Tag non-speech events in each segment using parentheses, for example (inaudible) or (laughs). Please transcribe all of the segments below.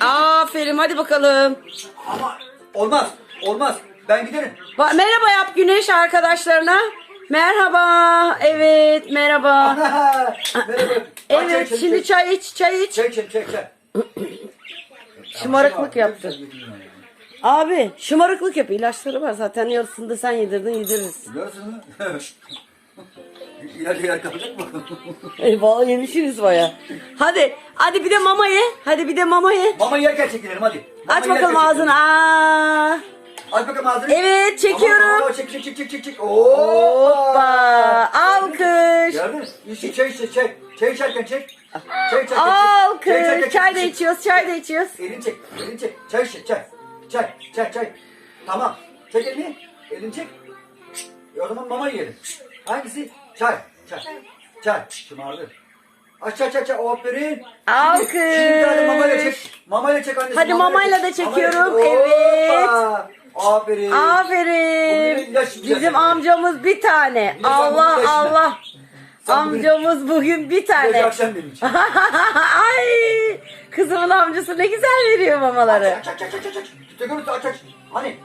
Aferin hadi bakalım. Ama olmaz. Olmaz. Ben giderim. Ba- merhaba yap Güneş arkadaşlarına. Merhaba. Evet merhaba. Merhaba. Evet şimdi çay iç çay iç. Çek çek çek çek. Şımarıklık yaptı. Abi şımarıklık yap ilaçları var zaten yarısını da sen yedirdin yediririz. Görüyorsun mu? (laughs) İleride yer kalacak mı? (laughs) Eyvallah yemişsiniz baya. Hadi hadi bir de mama ye. Hadi bir de mama ye. Mama yerken çekilelim hadi. Mama Aç bakalım ağzını. Aa. Aç bakalım ağzını. Evet, çekiyorum. Mama, çek çek çek çek çek çek. Hoppa. Alkış. Gördün mü? İşte çay içe çek. Çay içerken çek. Çay içerken çek. Çay içerken Alkış. Çay da çek. içiyoruz çay da içiyoruz. Elini çek, elini çek. Çay içe, çay. Çay, çay, çay. Tamam. Çek elini, elini çek. E o zaman mama yiyelim. Hangisi? Çay, çay. Çay, şımardı. Aç, çay, çay. Aferin. Alkış. Şimdi, tane mamayla çek. Mamayla çek annesi. Hadi mamayla da çek. çekiyorum. Evet. Hoppa. Aferin. Aferin. Bizim amcamız bir tane. Bir de sen bunu Allah. Allah. Sen Amcamız bugün bir de tane. akşam benim için. (laughs) Ay kızımın amcası ne güzel veriyor mamaları. Aç, aç, aç, aç, aç, aç. Aç, aç. Hani?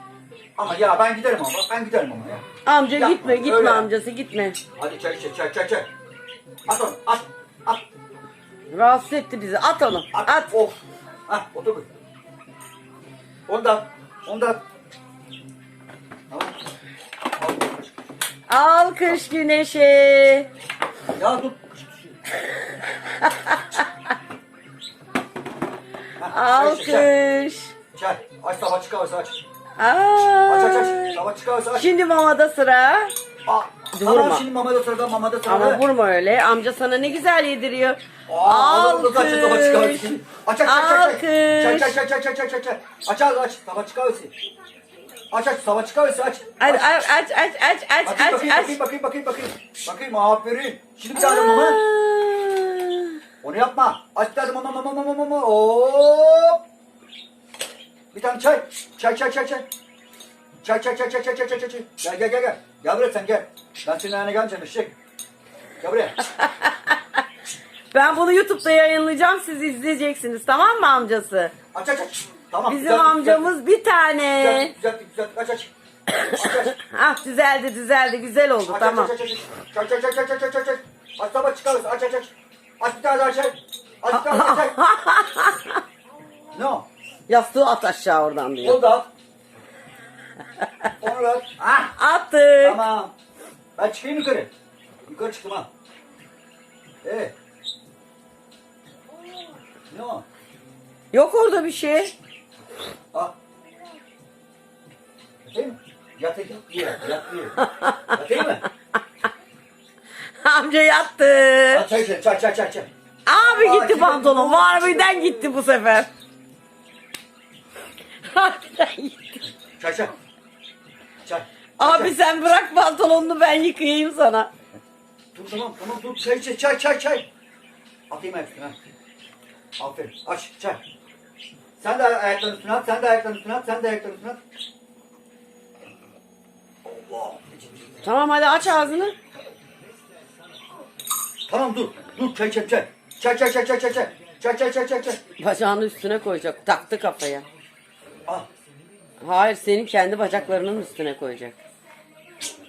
Ama ya ben giderim ama. Ben giderim ama ya. Amca Yapma, gitme gitme öyle. amcası gitme. Hadi çay içe, çay, çay, çay. At onu, at, at. Rahatsız etti bizi. At onu. At. At. Of. Hah otur. buyur. Ondan. Ondan. Tamam. Al. Alkış güneşe. Ya dur. Hah, çay, çay, çay. Alkış. Çay. Aç sabah çıkarsa aç. Aç aç aç. Aa. Sabah çıkarsa aç. Şimdi mamada sıra. Aa, Vurma. Tamam şimdi mamada sırada mamada sırada. Ama vurma öyle. Amca sana ne güzel yediriyor. Aa, Alkış. Aç çıkarsa. Aç aç aç aç. Alkış. Çay çay çay çay çay çay çay. Aç aç aç. Sabah çıkarsa. Aç aç sabah çıkarsa aç. Aç aç aç aç aç Bakayım aç bakayım aç. bakayım bakayım bakayım bakayım. Bakayım aferin. Şimdi bir tane mama. Onu yapma. Aç bir tane mama mama mama mama. Hop. Bir tane çay. Çay çay çay çay. Çay çay çay çay çay çay çay çay. Gel gel gel gel. Gel buraya sen gel. Ben senin ayağına gelmeyeceğim eşek. Gel buraya. Ben bunu YouTube'da yayınlayacağım. Siz izleyeceksiniz. Tamam mı amcası? Aç aç aç. Tamam. Bizim düzelttik, amcamız bir tane. Düzelttik düzelttik düzelttik. Aç aç. Aç aç. Ah düzeldi düzeldi. Güzel oldu Aç tamam. aç aç aç aç. Aç aç aç aç aç aç aç aç. Aç sabah çıkarız. Aç aç aç. Aç bir tane daha çay. Aç bir tane daha çay. O? Yastığı at aşağı oradan diyor. Onu da at. Onu da at. (laughs) Ah. Attık. Tamam. Ben çıkayım yukarı. Yukarı çıktım ha. Evet. Ne o? Yok orada bir şey. Ah. Yatayım mı? Yat, yat, yat. Yatayım mı? (laughs) Amca yattı. Çay çay çay çay çay. Abi gitti pantolon. Harbiden gitti bu sefer. Harbiden gitti. Çay çay. Çay. Abi sen bırak pantolonunu ben yıkayayım sana. Dur tamam tamam dur çay çay çay çay çay. Atayım ayak üstüne. Aferin aç çay. Sen de ayaklarını üstüne at, sen de ayaklarını üstüne at, sen de ayaklarını üstüne at. Allah. Tamam hadi aç ağzını. Tamam dur. Dur çay çay çay. Çay çay çay çay çay çay. Çay çay çay çay çay. Bacağını üstüne koyacak. Taktı kafaya. Ah Hayır senin kendi bacaklarının üstüne koyacak.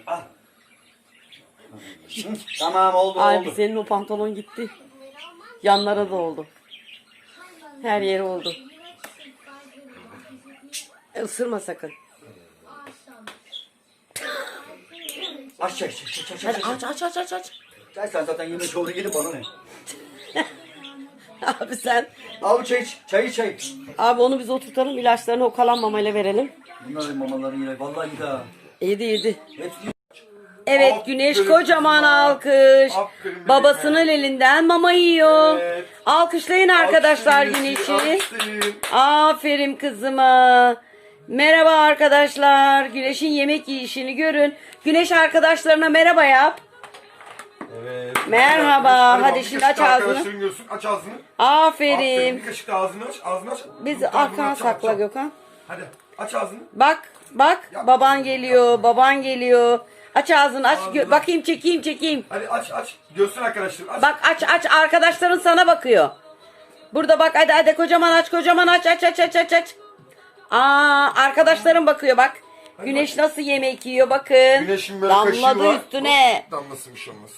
Hı, Tamam oldu Abi oldu. senin o pantolon gitti. Yanlara da oldu. Her yeri oldu. E, Isırma sakın. Aç çay. Hadi çay. aç aç aç aç aç. Çay sen zaten yemek çoğunu yedin bana ne? (laughs) (laughs) Abi sen. Al bu çay iç. Çay iç çay. Abi onu biz oturtalım ilaçlarını o kalan mamayla verelim. Bunların mamaları yine vallahi iyi ha. Yedi yedi. Hepsi Evet Güneş kocaman alkış. Babasının elinden mama yiyor. Evet. Alkışlayın arkadaşlar Güneş'i. Aferin kızıma. Merhaba arkadaşlar. Güneş'in yemek yiyişini görün. Güneş arkadaşlarına merhaba yap. Evet. Merhaba. Hadi, Hadi bak, şimdi aç ağzını. Görsün. Aç ağzını. Aferin. Aferin. Bir kaşık da ağzını aç. Ağzını aç. Biz arkan sakla aç. Gökhan. Hadi aç ağzını. Bak bak baban geliyor. Baban geliyor. Aç ağzını aç. Gö- bakayım çekeyim çekeyim. Hadi aç aç. Görsün arkadaşlar. Aç. Bak aç aç arkadaşların sana bakıyor. Burada bak hadi hadi kocaman aç kocaman aç aç aç aç aç aç. Aa arkadaşlarım bakıyor bak. Güneş nasıl yemek yiyor bakın. Güneşin böyle kaşığı Damladı var. üstüne. Damlasın bir şey olmaz.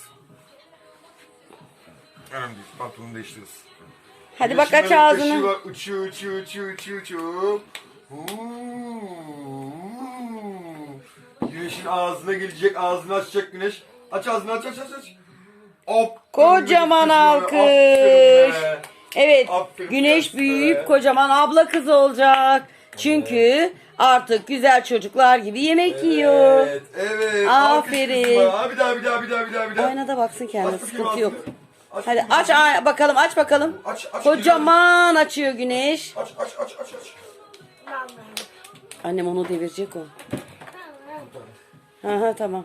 Önemli değil. Pantolonu değiştiririz. Hadi bak aç ağzını. var. Uçuyor uçuyor uçuyor uçuyor. Güneşin ağzına gelecek. Ağzını açacak güneş. Aç ağzını aç aç aç aç. Hop. Kocaman Aferin alkış. be. Evet. Aferin Güneş kız be. büyüyüp kocaman abla kız olacak. Çünkü artık güzel çocuklar gibi yemek yiyor. Evet, evet. Aferin. Alkış kızıma. Ha, Bir daha, bir daha, bir daha, bir daha, bir daha. Aynada baksın kendine bakayım sıkıntı yok. ağzını. Hadi aç aa, bakalım aç bakalım. Aç, aç, Kocaman açıyor güneş. Aç, aç, aç, aç, aç. Annem onu devirecek o. Aha tamam.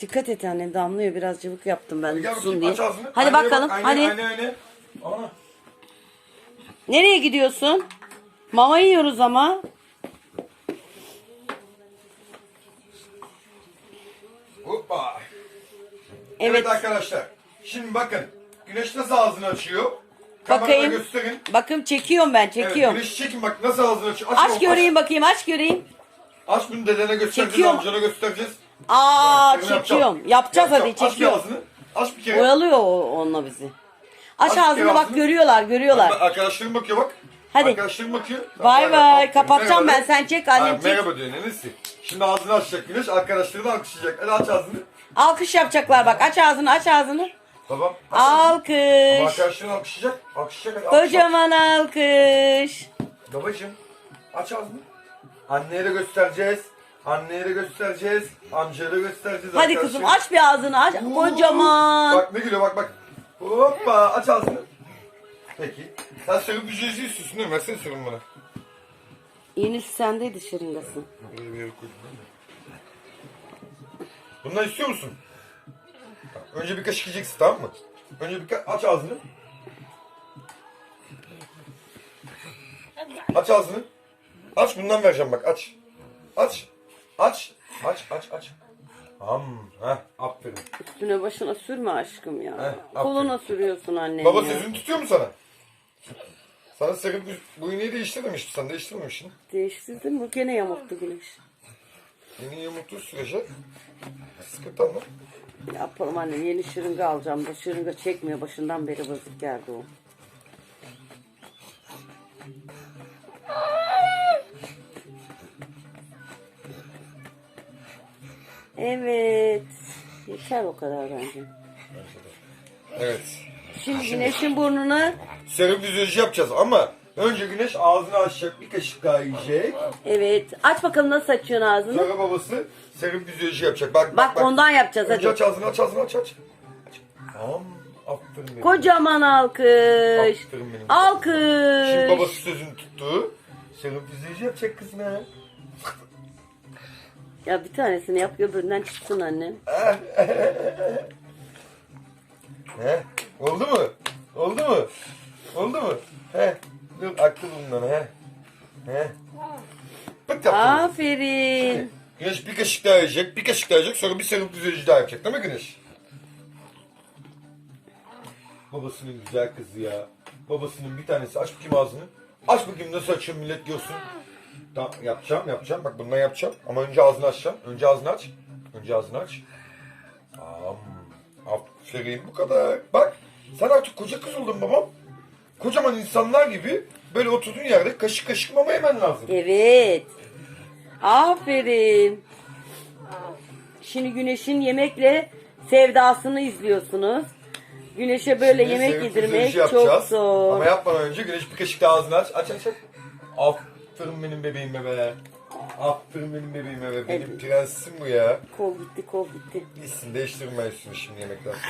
Dikkat et annem damlıyor biraz cıvık yaptım ben Gel tutsun bakayım, diye. aç ağzını. Hadi Aynaya bakalım bak, hadi. Aynaya, aynaya, aynaya. Ana. Nereye gidiyorsun? Mama yiyoruz ama. Hoppa. Evet. Evet. arkadaşlar. Şimdi bakın. Güneş nasıl ağzını açıyor? Kamerada Bakayım. gösterin. Bakın çekiyorum ben Evet, çekiyorum. güneş çekin bak nasıl ağzını açıyor. aç oğlum, göreyim bakayım aç göreyim. Aç, aç bunu dedene göstereceğiz, Çekiyorum. amcana göstereceğiz. Aa yapacağım. çekiyorum. Yapacağız hadi Yapacağım. Aç bir çekiyorum. ağzını. Aç bir kere. Oyalıyor o- onunla bizi. Aç Aç ağzını bak ağzını. görüyorlar görüyorlar. Bak, Arkadaşlarım bakıyor bak. Hadi. Arkadaşlarım bakıyor. Bay bay. Kapatacağım ben. Sen çek, annem çek. Merhaba diyor nenesi. Şimdi ağzını açacak güneş. Arkadaşları da alkışlayacak. Hadi aç ağzını. Alkış yapacaklar bak aç ağzını aç ağzını. Aç ağzını. Ama Alkış. arkadaşların alkışlayacak. Alkışlayacak. hadi, alkışla. Kocaman alkış. Babacım aç ağzını. Anneye de göstereceğiz. Anneye de göstereceğiz. Amcaya da göstereceğiz. Hadi arkadaşlar. kızım aç bir ağzını aç. Oo, Kocaman. Bak ne gülüyor bak bak. Hoppa aç ağzını. Peki. Sen serum bücürücü istiyorsun değil mi? Versene serum bana. Yenisi sendeydi şırıngasın. Bir. Bundan istiyor musun? Önce bir kaşık yiyeceksin tamam mı? Önce bir aç ağzını. Aç ağzını. Aç bundan vereceğim bak aç. Aç. Aç. Aç aç aç. Ham. Heh aferin. Üstüne başına sürme aşkım ya. Heh, Koluna sürüyorsun annem Baba ya. sözünü tutuyor mu sana? Sana serum bu, iğneyi değiştirmemişti. Sen değiştirmemişsin. Değiştirdin mi? Gene yamuktu güneş. İğneyi yamulttuğu sürece sıkıntı. Ne yapalım annem yeni şırınga alacağım da şırınga çekmiyor başından beri bozuk geldi o. Evet. Yeter o kadar bence. Evet. Şimdi güneşin burnunu Serum fizyoloji yapacağız ama önce güneş ağzını açacak bir kaşık daha yiyecek. evet aç bakalım nasıl açıyorsun ağzını. Sonra babası serum fizyoloji yapacak. Bak Bak ondan yapacağız Önce hadi. aç ağzını aç ağzını aç aç. aç. Tamam. Aferin benim. Kocaman alkış. Aferin benim. Alkış. Şimdi babası sözünü tuttu. Serum fizyoloji yapacak kızına. Ya bir tanesini yap öbüründen çıksın annem. (laughs) He? Oldu mu? Oldu mu? Oldu mu? He? Dur aklı bundan he. He? Pıt yaptı. Aferin. Güneş bir kaşık daha yiyecek, bir kaşık daha yiyecek, sonra bir serum düzelici daha yapacak değil mi Güneş? Babasının güzel kızı ya. Babasının bir tanesi aç bakayım ağzını. Aç bakayım nasıl açıyor millet diyorsun. Tamam yapacağım yapacağım. Bak bundan yapacağım. Ama önce ağzını açacağım. Önce ağzını aç. Önce ağzını aç. Aferin bu kadar. Bak sen artık koca kız oldun babam. Kocaman insanlar gibi böyle oturduğun yerde kaşık kaşık mama yemen lazım. Evet. Aferin. Şimdi Güneş'in yemekle sevdasını izliyorsunuz. Güneş'e böyle Şimdi yemek yedirmek fizyoloji çok yapacağız. zor. Ama yapmadan önce güneş bir kaşık daha ağzını aç. Aç aç aç. Aferin benim bebeğime be. Aferin benim bebeğime be. Benim Evet. prensim bu ya. Kol gitti kol gitti. Gitsin değiştirme üstünü şimdi yemekten sonra.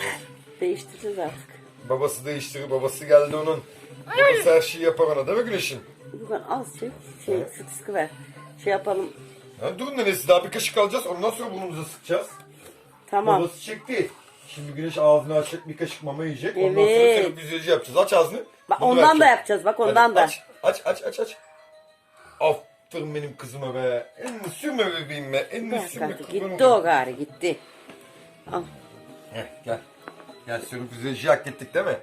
Değiştireceğiz artık. Babası değiştirir. Babası geldi onun. Babası her şeyi yapar ona değil mi güneşim? Buradan az çek. Şey, sık sıkı ver. Şey yapalım. Ha, durun nenesi daha bir kaşık alacağız. Ondan sonra burnumuza sıkacağız. Tamam. Babası çekti. Şimdi güneş ağzını açacak bir kaşık mama yiyecek. Ondan sonra Evet. serum yapacağız. Aç ağzını. Bak Bunu ondan da vereceğim. yapacağız. Bak Hadi ondan da. Aç, aç, aç, aç, aç. Aferin benim kızıma be. En sürme bebeğim be. En Bak sürme artık gitti o gari gitti. Al. Heh, gel. Serum fizyoloji hak ettik değil mi?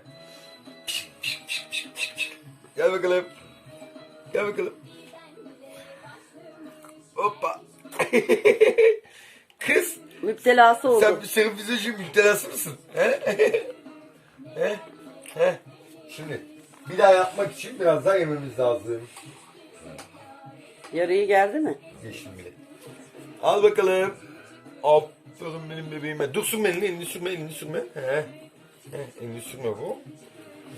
Piş, piş, piş, piş, piş, piş. Gel bakalım. Gel bakalım. Hoppa. (laughs) Kız Müptelası oldu. sen bir senin fizyolojinin müptelası mısın? He? (laughs) He? He? Şimdi bir daha yapmak için biraz daha yememiz lazım. Yarıyı geldi mi? Geçtim bile. Al bakalım. Aferin benim bebeğime. Dur sürme elini, elini sürme, elini sürme. He. He, elini sürme bu.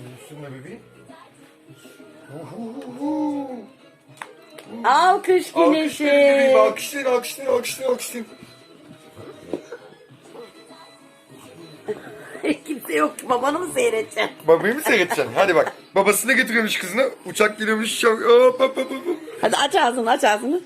Elini sürme bebeğim. Uhuhu. Alkış Alkışlayın güneşi. bebeğim, alkışlayın, alkışlayın, alkışlayın, alkışlayın. (laughs) Kimse yok. Babanı mı seyredeceksin? Babayı mı seyredeceksin? Hadi bak. Babasını getiriyormuş kızına. Uçak geliyormuş. Çok... Hop, hop, hop, hop. Hadi aç ağzını aç ağzını.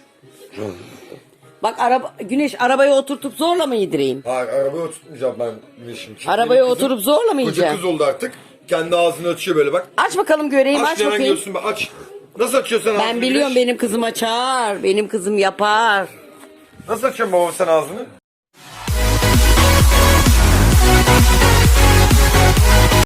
Bak araba güneş arabaya oturtup zorla mı yedireyim? Hayır arabaya oturtmayacağım ben güneşim. Çünkü Arabaya benim kızım oturup zorla mı Koca yiyeceğim? kız oldu artık. Kendi ağzını açıyor böyle bak. Aç bakalım göreyim aç, Aç hemen bakayım. görsün bak aç. Nasıl açıyorsun ağzını? Ben biliyorum Güneş? benim kızım açar. Benim kızım yapar. Nasıl açıyorsun baba sen ağzını?